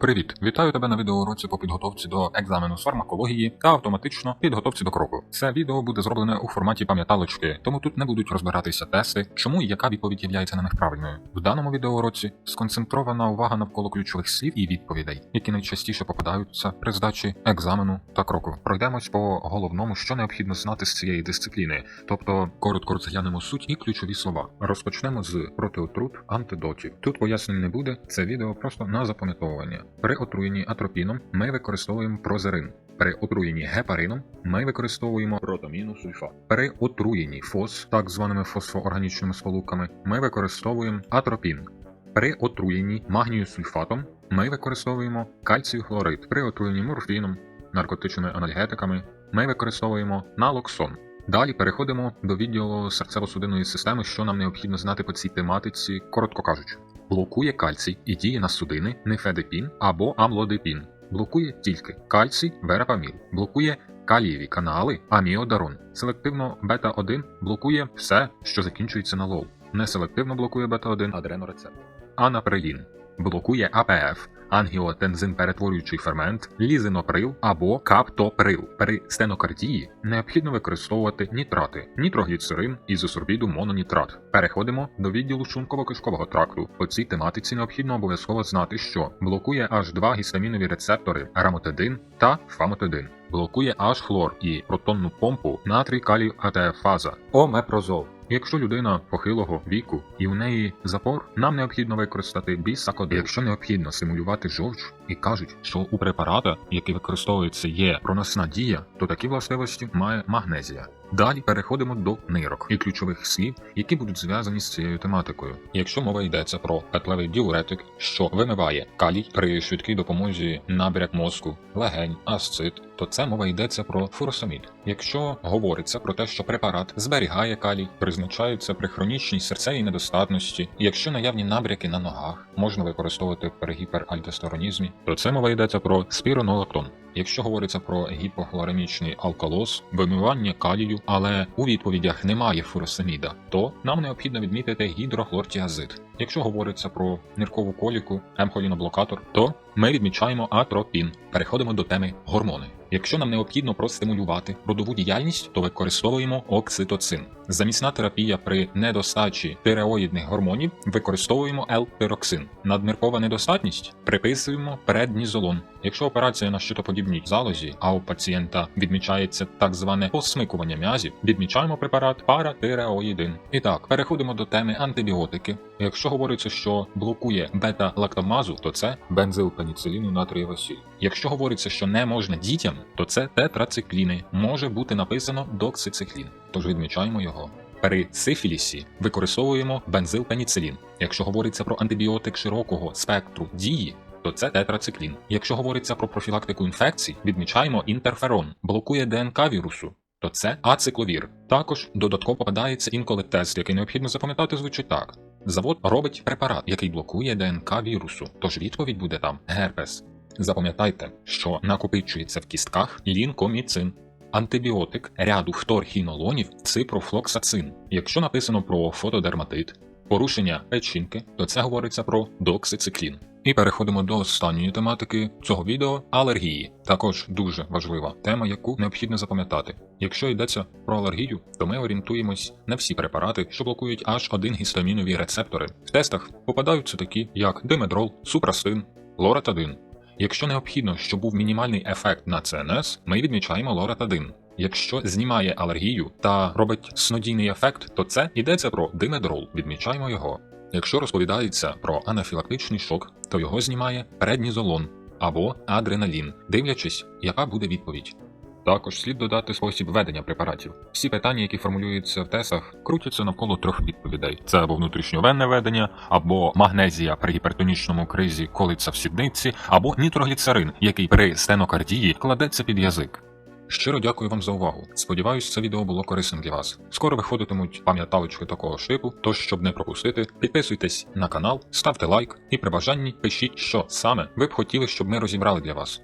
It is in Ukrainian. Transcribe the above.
Привіт, вітаю тебе на відеоуроці по підготовці до екзамену з фармакології та автоматично підготовці до кроку. Це відео буде зроблене у форматі пам'яталочки, тому тут не будуть розбиратися тести, чому і яка відповідь являється на них правильною. В даному відеоуроці сконцентрована увага навколо ключових слів і відповідей, які найчастіше попадаються при здачі екзамену та кроку. Пройдемось по головному, що необхідно знати з цієї дисципліни, тобто коротко розглянемо суть і ключові слова. Розпочнемо з протиотрут антидотів. Тут пояснень не буде, це відео просто на запам'ятовування. При отруєнні атропіном ми використовуємо прозерин. При отруєнні гепарином ми використовуємо протаміну сульфат. При отруєнні фос, так званими фосфоорганічними сполуками, ми використовуємо атропін. При отруєнні магнію сульфатом ми використовуємо кальцію хлорид. При отруєнні морфіном, наркотичними анальгетиками ми використовуємо налоксон. Далі переходимо до відділу серцево-судинної системи, що нам необхідно знати по цій тематиці, коротко кажучи. Блокує кальцій і діє на судини нефедепін або амлодепін, Блокує тільки кальцій, верапаміл, Блокує калієві канали, аміодарон. Селективно бета-1 блокує все, що закінчується на лол. Неселективно блокує бета-1 адренорецептор. Анапреїн блокує АПФ, ангіотензин перетворюючий фермент, лізиноприл або каптоприл. При стенокардії необхідно використовувати нітрати, нітрогліцерин, ізосорбіду, мононітрат. Переходимо до відділу шлунково-кишкового тракту. По цій тематиці необхідно обов'язково знати, що блокує аж два гістамінові рецептори рамотидин та фамотидин. Блокує аж хлор і протонну помпу натрій калій АТФаза, омепрозол. Якщо людина похилого віку і у неї запор, нам необхідно використати бісакоди. Якщо необхідно симулювати жовч і кажуть, що у препарата, який використовується, є проносна дія, то такі властивості має магнезія. Далі переходимо до нирок і ключових слів, які будуть зв'язані з цією тематикою. Якщо мова йдеться про петлевий діуретик, що вимиває калій при швидкій допомозі набряк мозку, легень, асцит, то це мова йдеться про фуросамід. Якщо говориться про те, що препарат зберігає калій, призначається при хронічній серцевій недостатності, якщо наявні набряки на ногах можна використовувати при гіперальдостеронізмі, то це мова йдеться про спіронолактон. Якщо говориться про гіпохлоремічний алкалоз, вимивання калію, але у відповідях немає фуросаміда, то нам необхідно відмітити гідрохлортіазид. Якщо говориться про ниркову коліку, емхоліноблокатор, то ми відмічаємо атропін. Переходимо до теми гормони. Якщо нам необхідно простимулювати родову діяльність, то використовуємо окситоцин. Замісна терапія при недостачі тиреоїдних гормонів використовуємо L-пироксин. Надміркова недостатність приписуємо преднізолон. Якщо операція на щитоподібній залозі, а у пацієнта відмічається так зване посмикування м'язів, відмічаємо препарат паратиреоїдин. І так, переходимо до теми антибіотики. Якщо говориться, що блокує бета-лактамазу, то це бензилпеніциліну натрієва сіль. Якщо говориться, що не можна дітям, то це тетрацикліни. Може бути написано доксициклін, тож відмічаємо його. При сифілісі використовуємо бензилпеніцилін. Якщо говориться про антибіотик широкого спектру дії, то це тетрациклін. Якщо говориться про профілактику інфекцій, відмічаємо інтерферон, блокує ДНК вірусу. То це ацикловір. Також додатково попадається інколи тест, який необхідно запам'ятати, звучить так. Завод робить препарат, який блокує ДНК вірусу, тож відповідь буде там герпес. Запам'ятайте, що накопичується в кістках лінкоміцин, антибіотик ряду фторхінолонів ципрофлоксацин. Якщо написано про фотодерматит, порушення печінки, то це говориться про доксициклін. І переходимо до останньої тематики цього відео алергії. Також дуже важлива тема, яку необхідно запам'ятати. Якщо йдеться про алергію, то ми орієнтуємось на всі препарати, що блокують аж один гістамінові рецептори. В тестах попадаються такі, як димедрол, супрастин, лоратадин. Якщо необхідно, щоб був мінімальний ефект на ЦНС, ми відмічаємо лоратадин. Якщо знімає алергію та робить снодійний ефект, то це йдеться про димедрол, відмічаємо його. Якщо розповідається про анафілактичний шок, то його знімає преднізолон або адреналін, дивлячись, яка буде відповідь. Також слід додати спосіб ведення препаратів. Всі питання, які формулюються в тесах, крутяться навколо трьох відповідей: це або внутрішньовенне ведення, або магнезія при гіпертонічному кризі колиться в сідниці, або нітрогліцерин, який при стенокардії кладеться під язик. Щиро дякую вам за увагу. Сподіваюсь, це відео було корисним для вас. Скоро виходитимуть пам'яталочки такого ж типу, тож, щоб не пропустити, підписуйтесь на канал, ставте лайк і при бажанні пишіть, що саме ви б хотіли, щоб ми розібрали для вас.